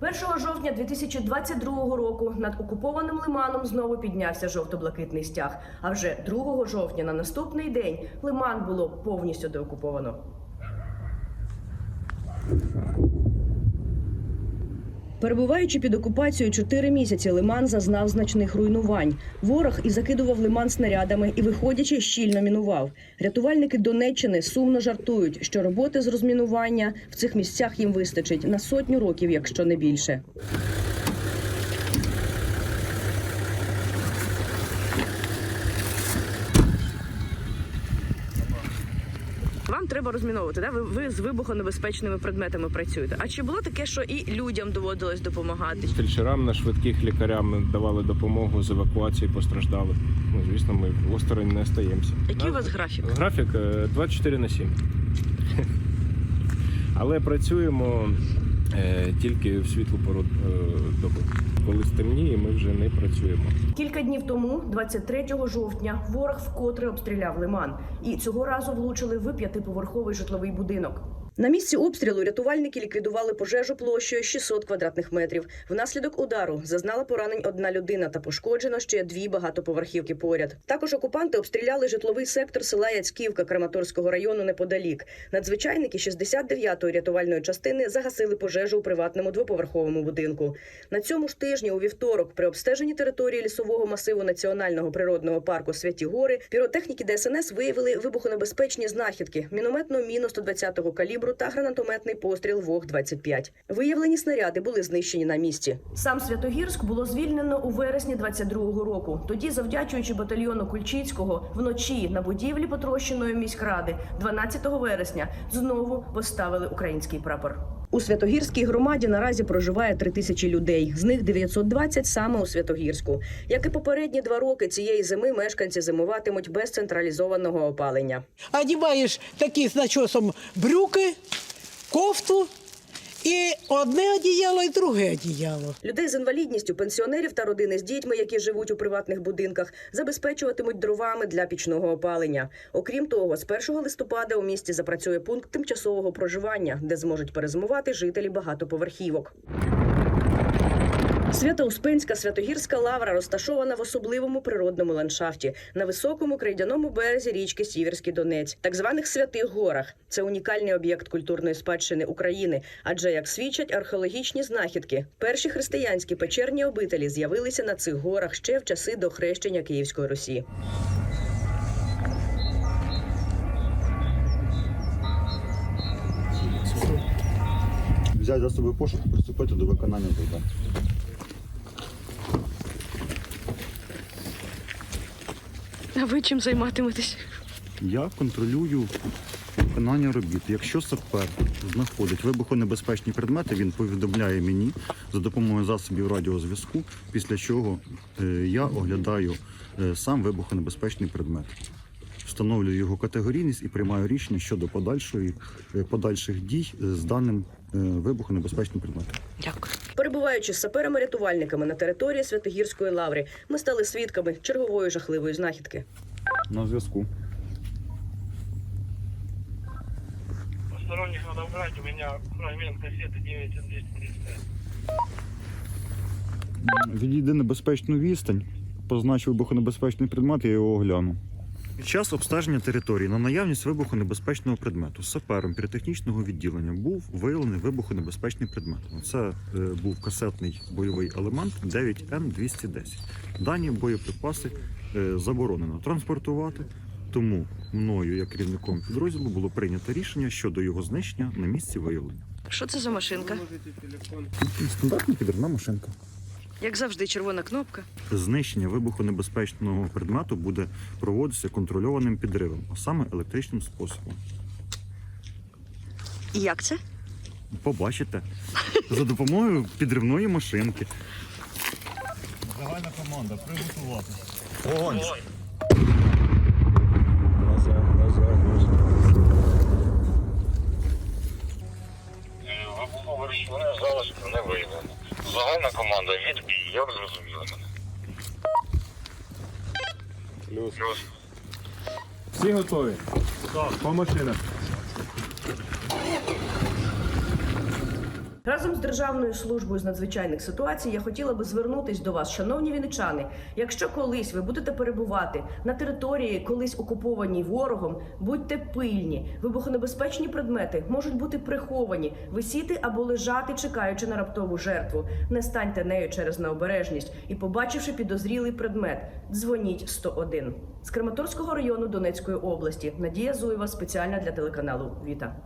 1 жовтня 2022 року над окупованим лиманом знову піднявся жовто-блакитний стяг. А вже 2 жовтня на наступний день лиман було повністю деокуповано. Перебуваючи під окупацією чотири місяці, лиман зазнав значних руйнувань. Ворог і закидував лиман снарядами, і, виходячи, щільно мінував. Рятувальники Донеччини сумно жартують, що роботи з розмінування в цих місцях їм вистачить на сотню років, якщо не більше. Вам треба розміновувати, да? Ви, ви з вибухонебезпечними предметами працюєте. А чи було таке, що і людям доводилось допомагати? Фельдшерам на швидких лікарям давали допомогу з евакуації постраждалих. Ну, звісно, ми осторонь не стаємося. Який у вас графік? Графік е, 24 на 7. Але працюємо тільки в світлу пору е, доби. Коли стемніє, ми вже не працюємо. Кілька днів тому, 23 жовтня, ворог вкотре обстріляв лиман, і цього разу влучили в п'ятиповерховий житловий будинок. На місці обстрілу рятувальники ліквідували пожежу площею 600 квадратних метрів. Внаслідок удару зазнала поранень одна людина та пошкоджено ще дві багатоповерхівки поряд. Також окупанти обстріляли житловий сектор села Яцьківка Краматорського району неподалік. Надзвичайники 69-ї рятувальної частини загасили пожежу у приватному двоповерховому будинку. На цьому ж тижні у вівторок при обстеженні території лісового масиву національного природного парку Святі Гори піротехніки ДСНС виявили вибухонебезпечні знахідки: мінометну міну 120-го калібру та гранатометний постріл ВОГ-25. Виявлені снаряди були знищені на місці. Сам Святогірськ було звільнено у вересні 22-го року. Тоді, завдячуючи батальйону Кульчицького, вночі на будівлі потрощеної міськради 12 вересня знову поставили український прапор. У Святогірській громаді наразі проживає три тисячі людей. З них 920 саме у Святогірську. Як і попередні два роки цієї зими мешканці зимуватимуть без централізованого опалення. одіваєш такі з начосом брюки, кофту і одне одіяло, і друге одіяло. Людей з інвалідністю, пенсіонерів та родини з дітьми, які живуть у приватних будинках, забезпечуватимуть дровами для пічного опалення. Окрім того, з 1 листопада у місті запрацює пункт тимчасового проживання, де зможуть перезимувати жителі багатоповерхівок. Свято-Успенська Святогірська лавра розташована в особливому природному ландшафті на високому крейдяному березі річки Сіверський Донець, так званих святих горах. Це унікальний об'єкт культурної спадщини України, адже як свідчать археологічні знахідки, перші християнські печерні обителі з'явилися на цих горах ще в часи до хрещення Київської Русі. взяти засоби пошуку, приступити до виконання завдань. А ви чим займатиметесь? Я контролюю виконання робіт. Якщо сапер знаходить вибухонебезпечні предмети, він повідомляє мені за допомогою засобів радіозв'язку, після чого е, я оглядаю е, сам вибухонебезпечний предмет. Встановлюю його категорійність і приймаю рішення щодо подальшої, е, подальших дій з даним вибухонебезпечним предметом. Дякую. Перебуваючи з саперами-рятувальниками на території Святогірської лаври, ми стали свідками чергової жахливої знахідки. На зв'язку. Посторонних надо убрать, у меня фрагмент кассеты 9235. Відійди на безпечну відстань, позначив вибухонебезпечний предмет, я його огляну. Під час обстеження території на наявність вибухонебезпечного предмету сапером піротехнічного відділення був виявлений вибухонебезпечний предмет. Це е, був касетний бойовий елемент 9Н210. Дані боєприпаси е, заборонено транспортувати, тому мною, як керівником підрозділу, було прийнято рішення щодо його знищення на місці виявлення. Що це за машинка? Стандартна підривна машинка. Як завжди, червона кнопка. Знищення вибухонебезпечного предмету буде проводитися контрольованим підривом, а саме електричним способом. І як це? Побачите за допомогою підривної машинки. Загальна команда приготувати. Огонь! Загальна команда відбій, я мене. Плюс. Плюс. Всі готові? Так. По машинах. Разом з Державною службою з надзвичайних ситуацій я хотіла би звернутись до вас, шановні вінничани. Якщо колись ви будете перебувати на території, колись окупованій ворогом, будьте пильні. Вибухонебезпечні предмети можуть бути приховані, висіти або лежати, чекаючи на раптову жертву. Не станьте нею через необережність і, побачивши підозрілий предмет, дзвоніть 101. З Краматорського району Донецької області Надія Зуєва спеціально для телеканалу Віта.